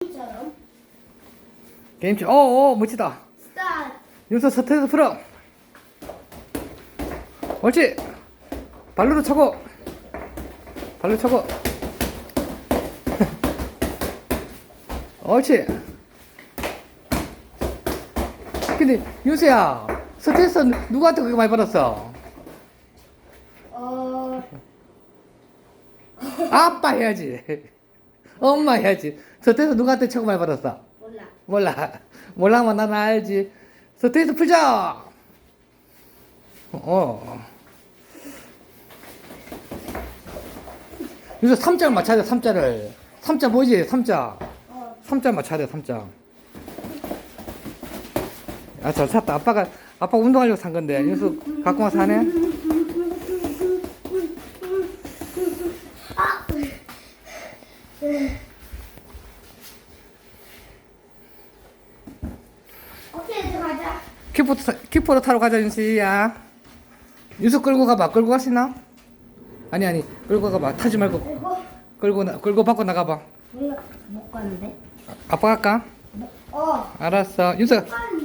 처럼 게임치. 어, 어, 멋지다. 스타트. 윤서 서태에서 풀어. 옳지. 발로도 차고. 발로 차고. 옳지. 근데 윤서야, 서태에서 누구한테 그렇게 많이 받았어? 어, 아빠 해야지. 엄마 해야지. 서태에서 누구한테 최고 많이 받았어? 몰라. 몰라. 몰라면 나는 알지. 서태에서 풀자. 어. 여기서 3자를 맞춰야 돼, 3자를. 3자 뭐지? 3자. 어, 3자 맞춰야 돼, 3자. 아, 잘 샀다. 아빠가, 아빠 운동하려고 산 건데. 여기서 갖고 와서 하네? 오케이, 이제 가자. 키포도, 타- 키포도 타러 가자, 윤수야. 윤수 끌고 가봐. 끌고 있나? 아니, 아니. 끌고 가봐. 타지 말고. 그리고 끌고, 나, 끌고 받고 나가봐. 몰라. 못 가는데. 아빠 갈까? 어, 알았어. 윤서, 가는